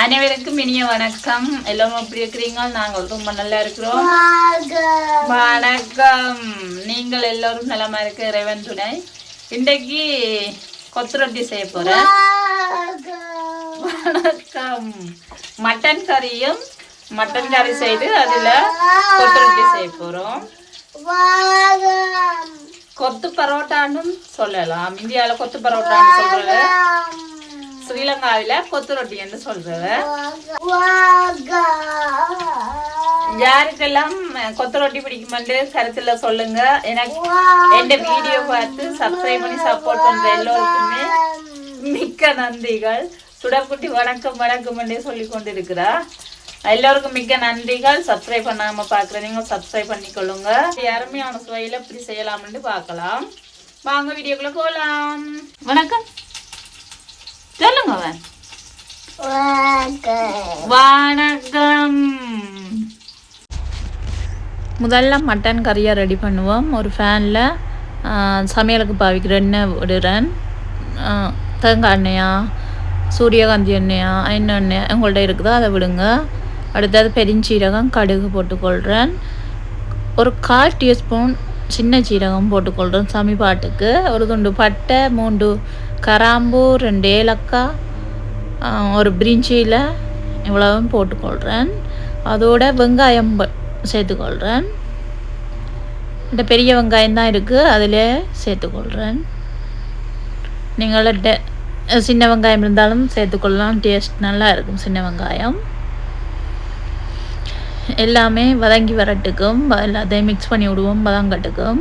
அனைவருக்கும் இனிய வணக்கம். எல்லாரும் எப்படி இருக்கிறீங்க? நாங்கள் ரொம்ப நல்லா இருக்கிறோம். வணக்கம். நீங்கள் எல்லோரும் நலமா இருக்க இறைவன் துணை இன்றைக்கு கொத்து ரொட்டி செய்ய போறேன். வணக்கம். மட்டன் கறியும் மட்டன் கறி செய்து அதுல கொத்து ரொட்டி செய்ய போறோம். கொத்து பரோட்டான்னு சொல்லலாம். இந்தியால கொத்து பரோட்டான்னு சொல்றது. ஸ்ரீலங்காவில கொத்து ரொட்டி என்று சொல்றது. யாருக்கெல்லாம் கொத்து ரொட்டி பிடிக்குமென்று கருத்துல சொல்லுங்க. எனக்கு எந்த வீடியோ பார்த்து சப்ஸ்கிரைப் பண்ணி சப்போர்ட் பண்ற எல்லோருக்குமே மிக்க நன்றிகள். சுடக்குட்டி வணக்கம் வணக்கம் என்றே சொல்லி கொண்டிருக்கிறா எல்லோருக்கும் மிக்க நன்றிகள். சப்ஸ்கிரைப் பண்ணாம பாக்குற நீங்க சப்ஸ்கிரைப் பண்ணிக்கொள்ளுங்க. அருமையான சுவையில இப்படி செய்யலாம்னு பார்க்கலாம். வாங்க வீடியோக்குள்ள போகலாம் வணக்கம். சொல்லுங்க அவன். வணக்கம். முதல்ல மட்டன் கறியை ரெடி பண்ணுவோம். ஒரு ஃபேனில் சமையலுக்கு பாவிக்கிற எண்ணெய் விடுறேன். தேங்காய் எண்ணெயா சூரியகாந்தி எண்ணெயா என்ன எண்ணெய் உங்கள்ட்ட இருக்குதோ அதை விடுங்க. அடுத்தது பெருஞ்சீரகம் கடுகு போட்டுக்கொள்கிறேன் ஒரு கால் டீஸ்பூன் சின்ன சீரகம் போட்டுக்கொள்கிறேன் சாமி பாட்டுக்கு. ஒரு துண்டு பட்டை மூண்டு கராம்பு ரெண்டு ஏலக்காய் ஒரு பிரிஞ்சியில் இவ்வளவும் போட்டுக்கொள்கிறேன் அதோட வெங்காயம் சேர்த்துக்கொள்கிறேன் இந்த பெரிய வெங்காயம் தான் இருக்குது அதில் சேர்த்துக்கொள்கிறேன் நீங்கள் சின்ன வெங்காயம் இருந்தாலும் சேர்த்துக்கொள்ளலாம் டேஸ்ட் நல்லா இருக்கும் சின்ன வெங்காயம். எல்லாமே வதங்கி வரட்டுக்கும் எல்லாத்தையும் மிக்ஸ் பண்ணி விடுவோம் வதங்கட்டுக்கும்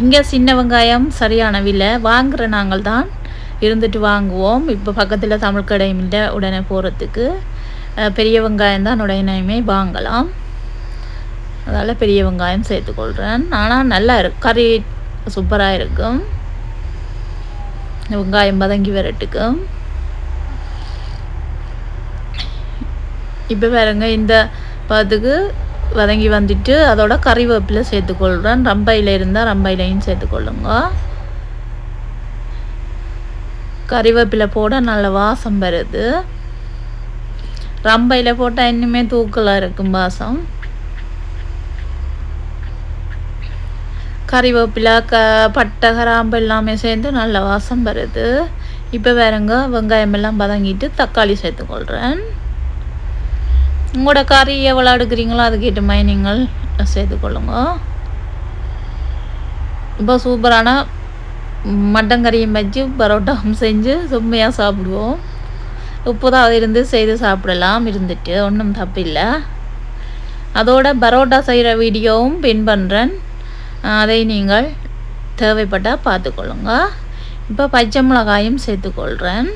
இங்கே சின்ன வெங்காயம் சரியான விலை. வாங்குற நாங்கள் தான் இருந்துட்டு வாங்குவோம். இப்போ பக்கத்தில் தமிழ் கடையும் இல்லை உடனே போகிறதுக்கு பெரிய வெங்காயம் தான் உடனேயுமே வாங்கலாம். அதால் பெரிய வெங்காயம் சேர்த்துக்கொள்கிறேன் ஆனால் நல்லா இருக்கு கறி சூப்பராக இருக்கும். வெங்காயம் பதங்கி வரட்டுக்கும் இப்போ பாருங்க இந்த பதுக்கு வதங்கி வந்துட்டு அதோட கறிவேப்பிலை சேர்த்துக்கொள்கிறேன் ரம்பையில் இருந்தால் ரம்பையிலையும் சேர்த்துக்கொள்ளுங்க. கறிவேப்பிலை போட நல்ல வாசம் வருது. ரம்பையில் போட்டால் இன்னுமே தூக்கலாக இருக்கும் வாசம். கறிவேப்பிலை க பட்டை கிராம்பு எல்லாமே சேர்ந்து நல்ல வாசம் வருது. இப்போ வேறங்க வெங்காயம் எல்லாம் வதங்கிட்டு தக்காளி சேர்த்துக்கொள்கிறேன் உங்களோட கறி எவ்வளோ எடுக்கிறீங்களோ அதுக்கேற்ற மாதிரி நீங்கள் கொள்ளுங்க. இப்போ சூப்பரான மட்டன் கறியும் வச்சு பரோட்டாவும் செஞ்சு செம்மையாக சாப்பிடுவோம். உப்புதான் இருந்து செய்து சாப்பிடலாம் இருந்துட்டு ஒன்றும் தப்பில்லை. அதோட பரோட்டா செய்கிற வீடியோவும் பின் பண்ணுறேன் அதை நீங்கள் தேவைப்பட்டால் பார்த்துக்கொள்ளுங்க. இப்போ பச்சை மிளகாயும் சேர்த்துக்கொள்கிறேன்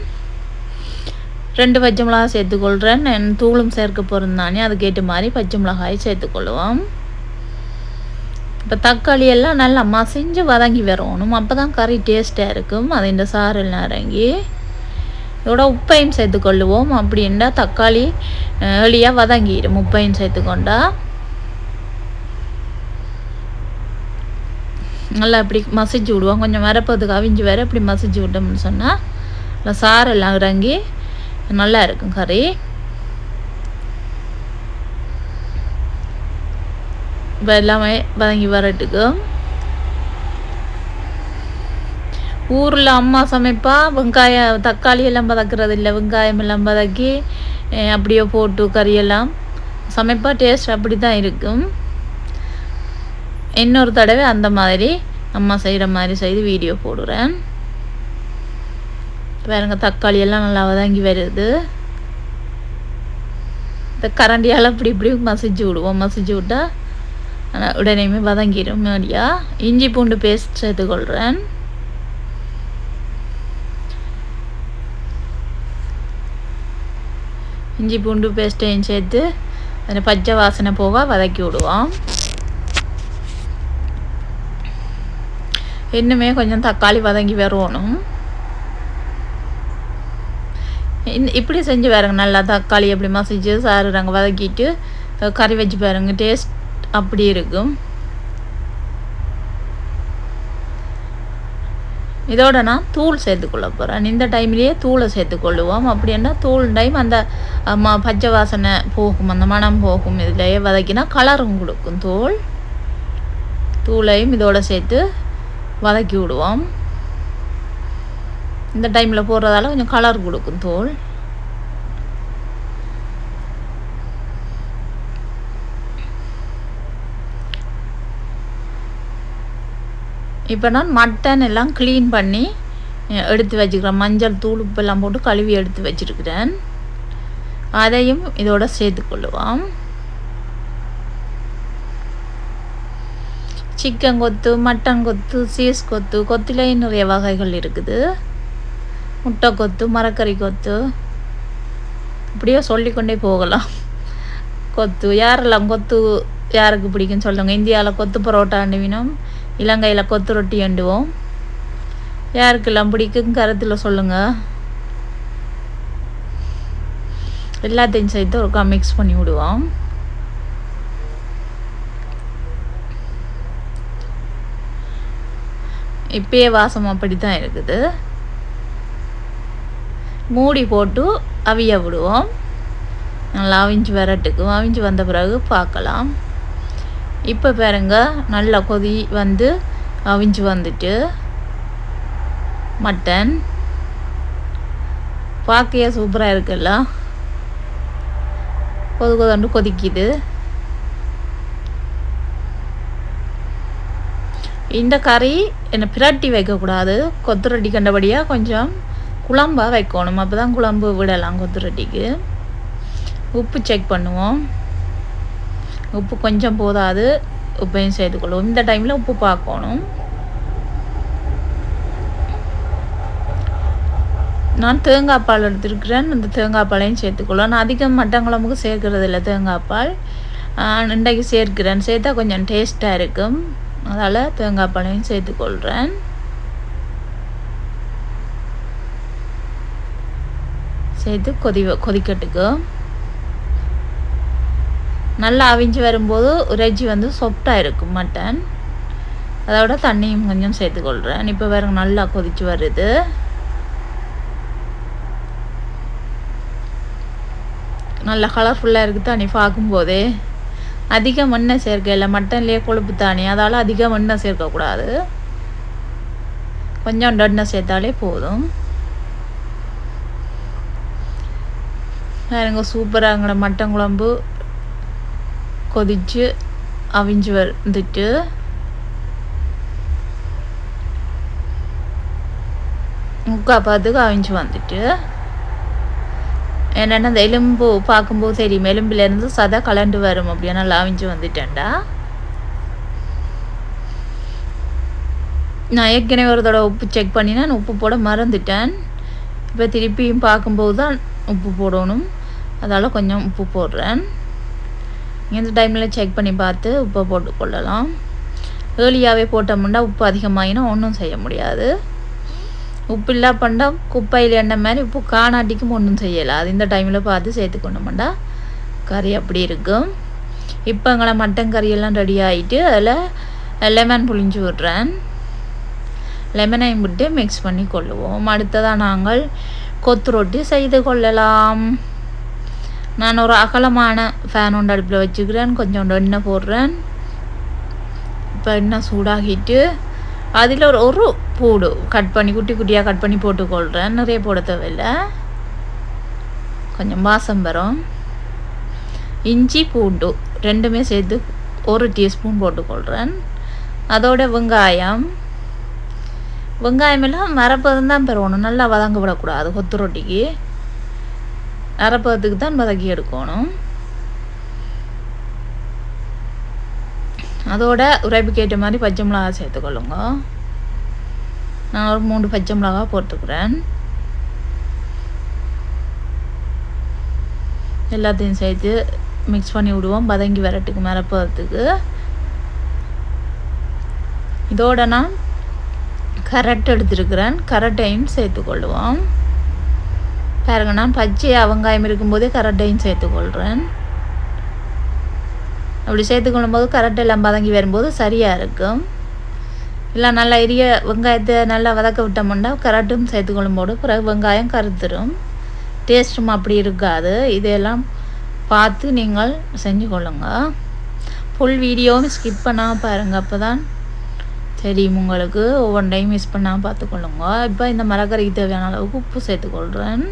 ரெண்டு பச்சை மிளகாய் சேர்த்துக்கொள்கிறேன் என் தூளும் சேர்க்க போகிறேன் தானே அதுக்கேற்ற மாதிரி பச்சை மிளகாயை சேர்த்துக்கொள்ளுவோம் இப்போ தக்காளி எல்லாம் நல்லா மசிஞ்சு வதங்கி வரணும். அப்போ தான் கறி டேஸ்ட்டாக இருக்கும். அது இந்த சாரெல்லாம் இறங்கி இதோட உப்பையும் சேர்த்துக்கொள்ளுவோம். அப்படின்னா தக்காளி எளியாக வதங்கிடும். உப்பையும் சேர்த்துக்கொண்டா. நல்லா இப்படி மசிச்சு விடுவோம். கொஞ்சம் வரப்போதுக்கு அவிஞ்சு வர இப்படி மசிச்சு விட்டோம்னு சொன்னால் நல்லா சாரெல்லாம் இறங்கி நல்லா இருக்கும் கறி. இப்போ எல்லாமே வதங்கி வரட்டுக்கு. ஊரில் அம்மா சமைப்பா வெங்காயம் தக்காளி எல்லாம் பதக்கிறது இல்லை வெங்காயம் எல்லாம் பதக்கி அப்படியே போட்டு கறியெல்லாம் சமைப்பா டேஸ்ட் அப்படி தான் இருக்கும். இன்னொரு தடவை அந்த மாதிரி அம்மா செய்கிற மாதிரி செய்து வீடியோ போடுறேன். பாருங்க தக்காளி எல்லாம் நல்லா வதங்கி வருது. இந்த கரண்டியால் இப்படி இப்படி மசிச்சு விடுவோம். மசிச்சு விட்டா ஆனா உடனேயுமே வதங்கிடும் மேடியா இஞ்சி பூண்டு பேஸ்ட் சேர்த்துக்கொள்கிறேன் இஞ்சி பூண்டு பேஸ்ட்டையும் சேர்த்து அந்த பச்சை வாசனை போக வதக்கி விடுவோம். இன்னுமே கொஞ்சம் தக்காளி வதங்கி வரணும். இப்படி செஞ்சு பாருங்க நல்லா தக்காளி எப்படிமா செஞ்சு சாறு நாங்கள் வதக்கிட்டு கறி வச்சு பாருங்க டேஸ்ட் அப்படி இருக்கும். இதோட நான் தூள் சேர்த்துக்கொள்ள போகிறேன் இந்த டைம்லேயே தூளை சேர்த்துக்கொள்ளுவோம். அப்படின்னா தூள் டைம் அந்த ம பச்சை வாசனை போகும் அந்த மனம் போகும் இதுலேயே வதக்கினா கலரும் கொடுக்கும் தூள். தூளையும் இதோட சேர்த்து வதக்கி விடுவோம். இந்த டைமில் போடுறதால கொஞ்சம் கலர் கொடுக்கும் தூள் இப்போ நான் மட்டன் எல்லாம் க்ளீன் பண்ணி எடுத்து வச்சுக்கிறேன். மஞ்சள் தூள் உப்பெல்லாம் போட்டு கழுவி எடுத்து வச்சுருக்கிறேன். அதையும் இதோட சேர்த்துக்கொள்ளுவோம் chicken kothu mutton kothu cheese kothu கொத்துலேயும் நிறைய வகைகள் இருக்குது. முட்டை கொத்து மரக்கறி கொத்து இப்படியோ சொல்லிக்கொண்டே போகலாம். கொத்து யாரெல்லாம் கொத்து யாருக்கு பிடிக்குன்னு சொல்லுங்கள் இந்தியாவில் கொத்து பரோட்டா அண்டுவினோம் இலங்கையில் கொத்து ரொட்டி அண்டுவோம். யாருக்கெல்லாம் பிடிக்கும் கருத்தில் சொல்லுங்கள் எல்லாத்தையும் சேர்த்து ஒருக்கா மிக்ஸ் பண்ணி விடுவோம். இப்பயே வாசம் அப்படி தான் இருக்குது. மூடி போட்டு அவிய விடுவோம். நல்லா அவிஞ்சு வரட்டுக்கும் அவிஞ்சு வந்த பிறகு பார்க்கலாம். இப்போ பாருங்க நல்லா கொதி வந்து அவிஞ்சு வந்துட்டு மட்டன். பார்க்கையே சூப்பராக இருக்குல்ல? கொது கொதண்டு கொதிக்குது. இந்த கறி என்னை பிரட்டி வைக்கக்கூடாது. கொத்துரட்டி கண்டபடியாக கொஞ்சம் குழம்பாக வைக்கணும். அப்போ தான் குழம்பு விடலாம் கொத்துரட்டிக்கு. உப்பு செக் பண்ணுவோம். உப்பு கொஞ்சம் போதாது. உப்பையும் சேர்த்துக்கொள்வோம். இந்த டைமில் உப்பு பார்க்கணும். நான் தேங்காய் பால் எடுத்துருக்கிறேன். அந்த தேங்காய் பாலையும் சேர்த்துக்கொள்ளும் நான் அதிகம் மட்டன் குழம்புக்கு சேர்க்கறது இல்லை தேங்காய் பால். இன்றைக்கு சேர்க்கிறேன். சேர்த்தா கொஞ்சம் டேஸ்ட்டாக இருக்கும். அதால் தேங்காய் பாலையும் சேர்த்துக்கொள்கிறேன் சேர்த்து கொதி கொதிக்கட்டுக்கு. நல்லா அவிஞ்சு வரும்போது இறைச்சி வந்து சொப்டாக இருக்கும் மட்டன். அதோட தண்ணியும் கொஞ்சம் சேர்த்துக்கொள்கிறேன் இப்போ வேற நல்லா கொதிச்சு வருது. நல்லா கலர்ஃபுல்லாக இருக்குது தண்ணி பார்க்கும்போதே. அதிக எண்ணெய் சேர்க்கல மட்டன்லேயே கொழுப்பு தானே அதால் அதிகம் மண்ணை சேர்க்கக்கூடாது. கொஞ்சம் எண்ணெய் சேர்த்தாலே போதும். பாருங்க சூப்பராக எங்களோட மட்டன் குழம்பு கொதிச்சு அவிஞ்சு வந்துட்டு முக்கா பார்த்துக்கு அவிஞ்சு வந்துட்டு என்னென்னா அந்த எலும்பு பார்க்கும்போது தெரியும். எலும்புலேருந்து சதா கலண்டு வரும் அப்படியே நல்லா அவிஞ்சு வந்துட்டேன்டா. நான் ஏற்கனவே ஒரு தடவை உப்பு செக் பண்ணினேன் உப்பு போட மறந்துட்டேன். இப்போ திருப்பியும் பார்க்கும்போது தான் உப்பு போடணும். அதால் கொஞ்சம் உப்பு போடுறேன். இந்த டைமில் செக் பண்ணி பார்த்து உப்பை போட்டு கொள்ளலாம். ஏர்லியாகவே போட்டோம்னா உப்பு அதிகமாகினா ஒன்றும் செய்ய முடியாது. உப்பு இல்லா பண்ணா குப்பையில் எண்ணெய் மாதிரி உப்பு காணாட்டிக்கும் ஒன்றும் செய்யலை. அது இந்த டைமில் பார்த்து சேர்த்துக்கணுமாண்டா கறி அப்படி இருக்கும் இப்போ எங்களை மட்டன் கறியெல்லாம் ரெடி ஆகிட்டு அதில் லெமன் புளிஞ்சு விட்றேன். லெமனையும் விட்டு மிக்ஸ் பண்ணி கொள்ளுவோம். அடுத்ததாக நாங்கள் கொத்து ரொட்டி செய்து கொள்ளலாம். நான் ஒரு அகலமான ஃபேன் ஒன்று அடுப்பில் வச்சுக்கிறேன். கொஞ்சோண்டு எண்ணெய் போடுறேன். இப்போ எண்ணெய் சூடாகிட்டு அதில் ஒரு ஒரு பூடு கட் பண்ணி குட்டி குட்டியாக கட் பண்ணி போட்டுக்கொள்கிறேன் நிறைய போட தேவையில்லை. கொஞ்சம் வாசம் வரும். இஞ்சி பூண்டு ரெண்டுமே சேர்த்து ஒரு டீஸ்பூன் போட்டுக்கொள்கிறேன் அதோட வெங்காயம். வெங்காயம் எல்லாம் மரப்பதம் தான் பெறணும் நல்லா வதங்க விடக்கூடாது கொத்து ரொட்டிக்கு. அரைப்பதத்துக்கு தான் வதக்கி எடுக்கணும். அதோட உரைப்புக்கு ஏற்ற மாதிரி பச்சை மிளகா சேர்த்துக்கொள்ளுங்க நான் ஒரு மூணு பச்சை மிளகா போட்டுக்கிறேன். எல்லாத்தையும் சேர்த்து மிக்ஸ் பண்ணி விடுவோம். பதங்கி வரட்டுக்கு மரப்பதத்துக்கு இதோட நான் கரட் எடுத்துருக்கிறேன். கரட்டையும் சேர்த்துக்கொள்ளுவோம் பாருங்க நான் பச்சை வெங்காயம் இருக்கும்போதே கரட்டையும் சேர்த்துக்கொள்கிறேன் அப்படி சேர்த்துக்கொள்ளும் போது கரெக்ட் எல்லாம் பதங்கி வரும்போது சரியாக இருக்கும். இல்லை நல்லா எரிய வெங்காயத்தை நல்லா வதக்க விட்டோம்னா கரட்டும் சேர்த்துக்கொள்ளும் போது பிறகு வெங்காயம் கருத்துரும் டேஸ்ட்டும் அப்படி இருக்காது. இதையெல்லாம் பார்த்து நீங்கள் செஞ்சு கொள்ளுங்க. ஃபுல் வீடியோவும் ஸ்கிப் பண்ணாமல் பாருங்கள் அப்போ தான் தெரியும் உங்களுக்கு. ஒவ்வொன்றையும் மிஸ் பண்ணாமல் பார்த்துக்கொள்ளுங்க. இப்போ இந்த மரக்கறிக்கு தேவையான அளவுக்கு உப்பு சேர்த்துக்கொள்கிறேன்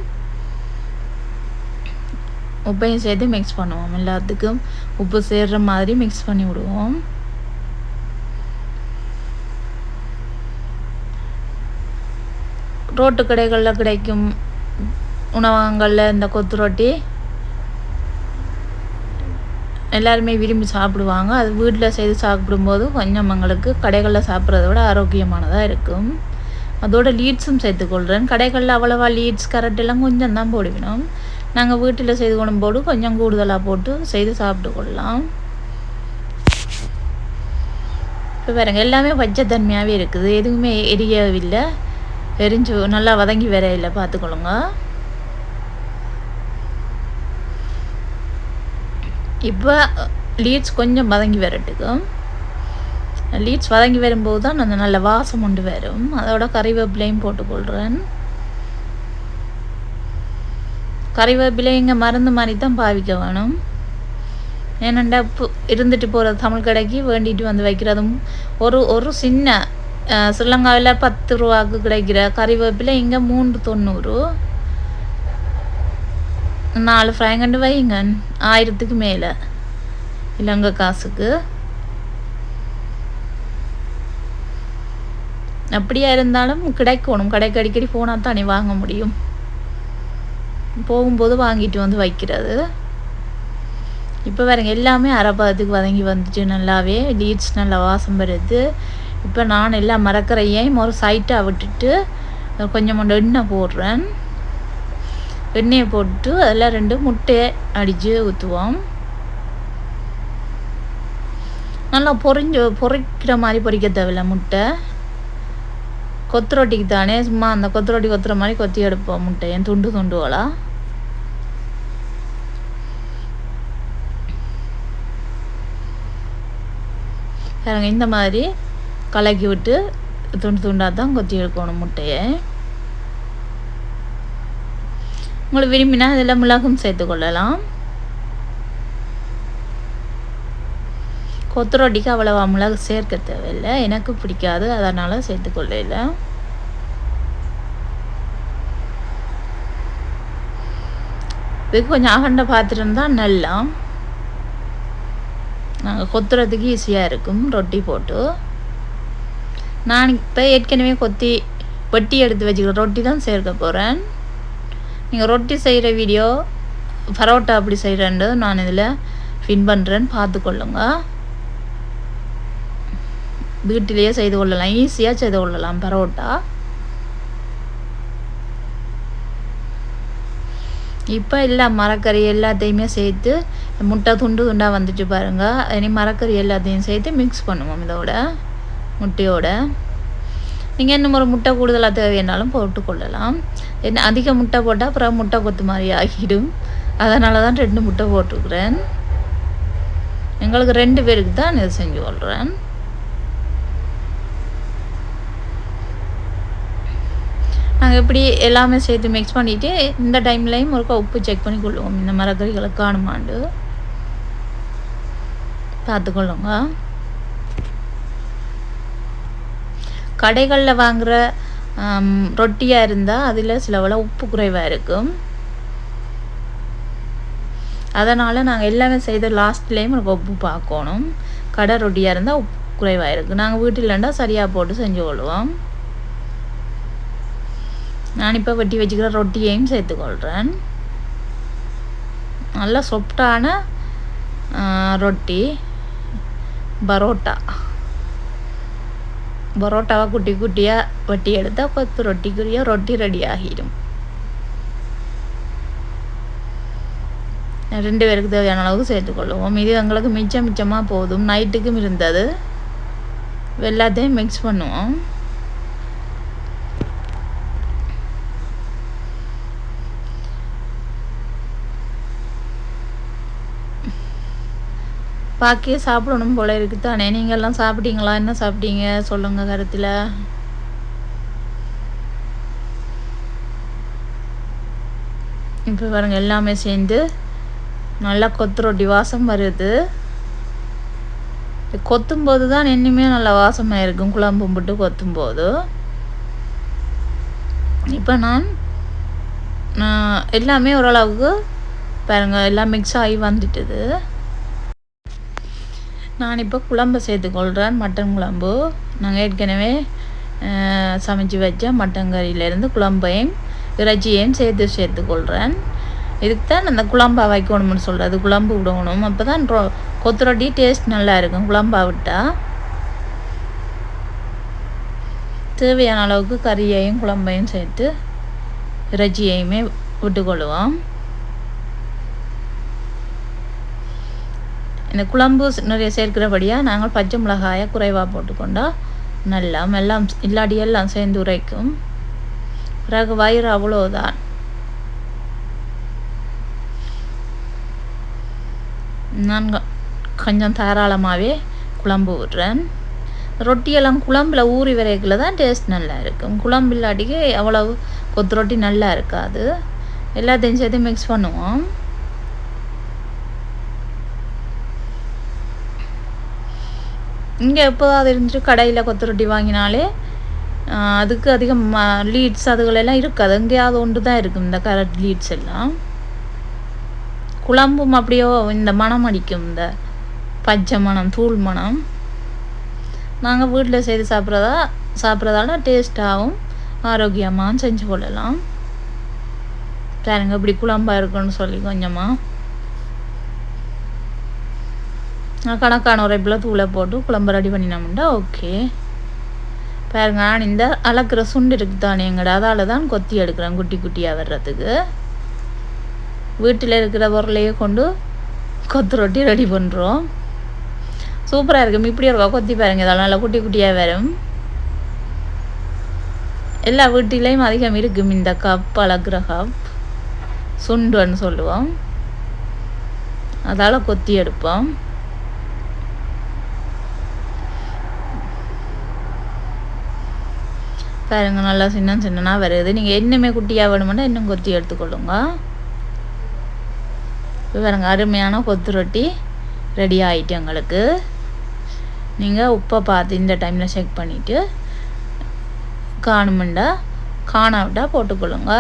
உப்பையும் சேர்த்து மிக்ஸ் பண்ணுவோம். எல்லாத்துக்கும் உப்பு சேர்கிற மாதிரி மிக்ஸ் பண்ணி விடுவோம். ரோட்டு கடைகளில் கிடைக்கும் உணவகங்களில் இந்த கொத்து ரொட்டி எல்லாருமே விரும்பி சாப்பிடுவாங்க. அது வீட்டில் செய்து சாப்பிடும்போது கொஞ்சம் எங்களுக்கு கடைகளில் சாப்பிட்றத விட ஆரோக்கியமானதாக இருக்கும். அதோட லீட்ஸும் சேர்த்துக்கொள்கிறேன் கடைகளில் அவ்வளோவா லீட்ஸ் கரெக்டெல்லாம் கொஞ்சம் தான் போடுவினோம். நாங்கள் வீட்டில் செய்து கொள்ளும் போது கொஞ்சம் கூடுதலாக போட்டு செய்து சாப்பிட்டு கொள்ளலாம். இப்போ பாருங்க எல்லாமே பச்சைத்தன்மையாகவே இருக்குது. எதுவுமே எரியவில்லை. எரிஞ்சு நல்லா வதங்கி வர இல்லை பார்த்துக்கொள்ளுங்க. இப்போ லீட்ஸ் கொஞ்சம் வதங்கி வரட்டுக்கும் லீட்ஸ் வதங்கி வரும்போது தான் அந்த நல்ல வாசம் உண்டு வரும். அதோட கறிவேப்பிலையும் போட்டுக்கொள்கிறேன் கறிவேப்பிலை இங்கே மருந்து மாதிரி தான் பாவிக்க வேணும். ஏனண்டா இப்போ இருந்துட்டு போகிற தமிழ் கடைக்கு வேண்டிட்டு வந்து வைக்கிறதும் ஒரு ஒரு சின்ன ஸ்ரீலங்காவில் பத்து ரூபாவுக்கு கிடைக்கிற கறிவேப்பிலை இங்கே மூன்று தொண்ணூறு. நாலு ஃப்ரைங்கண்டு வைங்க ஆயிரத்துக்கு மேலே இலங்கை காசுக்கு. அப்படியா இருந்தாலும் கிடைக்கணும். கடைக்கு அடிக்கடி போனால் தானே வாங்க முடியும். போகும்போது வாங்கிட்டு வந்து வைக்கிறது. இப்போ பாருங்க எல்லாமே அரைப்பாதத்துக்கு வதங்கி வந்துச்சு நல்லாவே. லீட்ஸ் நல்லா வாசம் வருது. இப்போ நான் எல்லாம் மறக்கிறையும் ஒரு சைட்டாக விட்டுட்டு கொஞ்சம் எண்ணெய் போடுறேன். எண்ணெயை போட்டு அதில் ரெண்டு முட்டையை அடித்து ஊற்றுவோம் நல்லா பொறிஞ்சு பொறிக்கிற மாதிரி பொறிக்க தேவையில்ல முட்டை. கொத்து ரொட்டிக்கு தானே சும்மா அந்த கொத்து ரொட்டி கொத்துற மாதிரி கொத்தி எடுப்போம் முட்டையன் துண்டு துண்டுவோளா பாருங்க இந்த மாதிரி கலக்கி விட்டு துண்டு துண்டாக தான் கொத்தி எடுக்கணும் முட்டையை. உங்களுக்கு விரும்பினா இதில் மிளகும் சேர்த்துக்கொள்ளலாம் கொத்து ரொட்டிக்கு அவ்வளவா மிளகு சேர்க்க தேவையில்லை. எனக்கு பிடிக்காது அதனால் சேர்த்துக்கொள்ளல இது கொஞ்சம் அகண்ட பாத்திரம் தான் நல்லா நாங்கள் கொத்துறதுக்கு ஈஸியாக இருக்கும். ரொட்டி போட்டு. நான் இப்போ ஏற்கனவே கொத்தி வட்டி எடுத்து வச்சுக்கிற ரொட்டி தான் சேர்க்க போகிறேன் நீங்கள் ரொட்டி செய்கிற வீடியோ பரோட்டா அப்படி செய்கிறேன்றது நான் இதில் ஃபின் பண்ணுறேன்னு பார்த்துக்கொள்ளுங்க வீட்டிலேயே செய்து கொள்ளலாம். ஈஸியாக செய்து கொள்ளலாம் பரோட்டா. இப்போ எல்லா மரக்கறி எல்லாத்தையுமே சேர்த்து முட்டை துண்டு துண்டாக வந்துட்டு பாருங்கள் இனி மரக்கறி எல்லாத்தையும் சேர்த்து மிக்ஸ் பண்ணுவோம் இதோட முட்டையோட. நீங்கள் இன்னும் ஒரு முட்டை கூடுதலாக தேவையானாலும் போட்டுக்கொள்ளலாம் என்ன அதிக முட்டை போட்டால் அப்புறம் முட்டை கொத்து மாதிரி ஆகிடும். அதனால தான் ரெண்டு முட்டை போட்டுக்கிறேன். எங்களுக்கு ரெண்டு பேருக்கு தான் இதை செஞ்சு கொள்கிறேன் நாங்கள் இப்படி எல்லாமே சேர்த்து மிக்ஸ் பண்ணிவிட்டு இந்த டைம்லையும் ஒருக்கா உப்பு செக் பண்ணி கொள்ளுவோம். இந்த மரக்கறிகளை காணுமாண்டு. பார்த்துக்கொள்ளுங்க. கடைகளில் வாங்குகிற ரொட்டியாக இருந்தால் அதில் சிலவள உப்பு குறைவாக இருக்கும். அதனால் நாங்கள் எல்லாமே செய்த லாஸ்ட்லேயும் எனக்கு உப்பு பார்க்கணும். கடை ரொட்டியாக இருந்தால் உப்பு குறைவாக இருக்குது நாங்கள் வீட்டில் இருந்தால் சரியாக போட்டு செஞ்சு கொள்வோம் நான் இப்போ வெட்டி வச்சுக்கிற ரொட்டியையும் சேர்த்துக்கொள்கிறேன் நல்லா சொப்டான ரொட்டி பரோட்டா. பரோட்டாவை குட்டி குட்டியாக வெட்டி எடுத்தால் பத்து ரொட்டிக்குரிய ரொட்டி ரெடி ஆகிடும் ரெண்டு பேருக்கு தேவையான அளவுக்கு சேர்த்துக்கொள்ளுவோம் இது எங்களுக்கு மிச்சம் மிச்சமாக போதும். நைட்டுக்கும் இருந்தது. எல்லாத்தையும் மிக்ஸ் பண்ணுவோம். பாக்கியே சாப்பிடணும் போல இருக்குதானே? நீங்கள்லாம் சாப்பிட்டீங்களா? என்ன சாப்பிட்டீங்க? சொல்லுங்கள் கருத்தில். இப்போ பாருங்க எல்லாமே சேர்ந்து நல்லா கொத்து ரொட்டி வாசம் வருது. கொத்தும்போது தான் இன்னுமே நல்லா வாசமாக இருக்கும் குழம்பு போட்டு கொத்தும்போது. இப்போ நான் எல்லாமே ஓரளவுக்கு பாருங்கள் எல்லாம் மிக்ஸ் ஆகி வந்துட்டுது. நான் இப்போ குழம்பு சேர்த்துக்கொள்கிறேன் மட்டன் குழம்பு. நாங்கள் ஏற்கனவே சமைச்சு வச்ச மட்டன் கறியிலேருந்து குழம்பையும் இறைச்சியையும் சேர்த்து சேர்த்துக்கொள்கிறேன் இதுக்கு தான் அந்த குழம்பா வைக்கணும்னு சொல்கிறது குழம்பு விடணும். அப்போ தான் கொத்து ரொட்டி டேஸ்ட் நல்லா இருக்கும் குழம்பா விட்டால் தேவையான அளவுக்கு கறியையும் குழம்பையும் சேர்த்து இறைச்சியையுமே விட்டுக்கொள்ளுவோம் இந்த குழம்பு நிறைய சேர்க்கிறபடியாக நாங்கள் பச்சை மிளகாயை குறைவாக போட்டுக்கொண்டால் நல்லா எல்லாம் இல்லாடி எல்லாம் சேர்ந்து உரைக்கும். பிறகு வயிறு அவ்வளோதான் நான் கொஞ்சம் தாராளமாகவே குழம்பு விடுறேன் ரொட்டியெல்லாம் குழம்புல ஊறி வரைக்குள்ள தான் டேஸ்ட் நல்லா இருக்கும். குழம்பு இல்லாட்டிக்கு அவ்வளவு கொத்து ரொட்டி நல்லா இருக்காது. எல்லாத்தையும் சேர்த்து மிக்ஸ் பண்ணுவோம். இங்கே எப்போதாவது இருந்துட்டு கடையில் கொத்து ரொட்டி வாங்கினாலே அதுக்கு அதிகம் லீட்ஸ் அதுகளெல்லாம் இருக்காது. எங்கேயாவது ஒன்று தான் இருக்கும் இந்த கரட் லீட்ஸ் எல்லாம். குழம்பும் அப்படியோ இந்த மனம் அடிக்கும் இந்த பச்சை மனம் தூள் மனம் நாங்கள் வீட்டில் செய்து சாப்பிட்றதா சாப்பிட்றதால டேஸ்ட்டாகவும் ஆரோக்கியமாகவும் செஞ்சு கொள்ளலாம். பாருங்க இப்படி குழம்பாக இருக்குன்னு சொல்லி கொஞ்சமாக கணக்கான உரைப்பில் தூளை போட்டு குழம்பு ரெடி பண்ணினோம்டா ஓகே. பாருங்க நான் இந்த அளக்கிற சுண்டு இருக்குது தானே எங்கடா அதால் தான் கொத்தி எடுக்கிறேன் குட்டி குட்டியாக வர்றதுக்கு. வீட்டில் இருக்கிற பொருளையே கொண்டு கொத்து ரொட்டி ரெடி பண்ணுறோம் சூப்பராக இருக்கும் இப்படி இருக்கா கொத்தி பாருங்க இதெல்லாம் நல்லா குட்டி குட்டியாக வரும். எல்லா வீட்டிலையும் அதிகம் இருக்கும் இந்த கப் அளக்குற கப். சுண்டுன்னு சொல்லுவோம். அதால் கொத்தி எடுப்போம். பாருங்க நல்லா சின்ன சின்னனா வருது. நீங்கள் இன்னுமே குட்டியாக வேணுமென்னா இன்னும் கொத்தி எடுத்துக்கொள்ளுங்க. பாருங்க அருமையான கொத்து ரொட்டி ரெடி ஆகிட்டு எங்களுக்கு. நீங்கள் உப்பை பார்த்து இந்த டைமில் செக் பண்ணிவிட்டு காணுமெண்டா காணாவிட்டா போட்டுக்கொள்ளுங்க.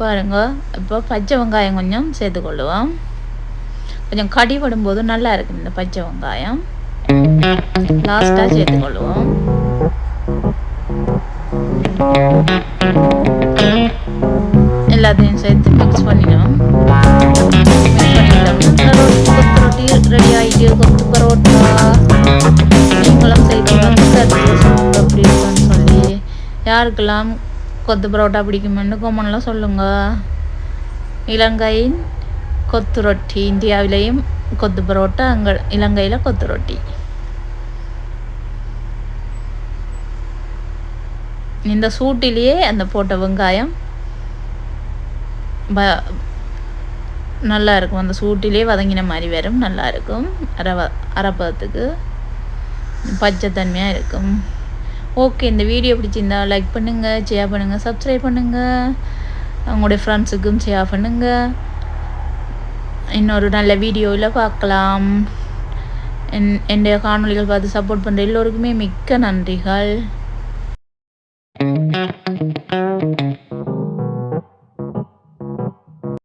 பாருங்க இப்போ பச்சை வெங்காயம் கொஞ்சம் சேர்த்துக்கொள்ளுவோம். கொஞ்சம் கடி படும்போது நல்லா இருக்கும் இந்த பச்சை வெங்காயம். லாஸ்ட்டாக சேர்த்துக்கொள்ளுவோம். எல்லாத்தையும் சேர்த்து மிக்ஸ் பண்ணிடணும் கொத்து ரொட்டி ரெடி ஆகிட்டு கொத்து பரோட்டா நீங்களும் செய்து இருக்குன்னு சொல்லி யாருக்கெல்லாம் கொத்து பரோட்டா பிடிக்குமென்னு கொமன்லாம் சொல்லுங்கள் இலங்கையின் கொத்து ரொட்டி இந்தியாவிலேயும் கொத்து பரோட்டா அங்கே இலங்கையில் கொத்து ரொட்டி இந்த சூட்டிலேயே அந்த போட்ட வெங்காயம் ப நல்லா இருக்கும் அந்த சூட்டிலே வதங்கின மாதிரி வரும் நல்லா இருக்கும் அரவ அரைப்பதத்துக்கு பச்சைத்தன்மையாக இருக்கும். ஓகே இந்த வீடியோ பிடிச்சிருந்தா லைக் பண்ணுங்கள் ஷேர் பண்ணுங்கள் சப்ஸ்கிரைப் பண்ணுங்கள் உங்களுடைய ஃப்ரெண்ட்ஸுக்கும் ஷேர் பண்ணுங்கள் இன்னொரு நல்ல வீடியோவில் பார்க்கலாம். என் என்னுடைய காணொலிகள் பார்த்து சப்போர்ட் பண்ணுற எல்லோருக்குமே மிக்க நன்றிகள்.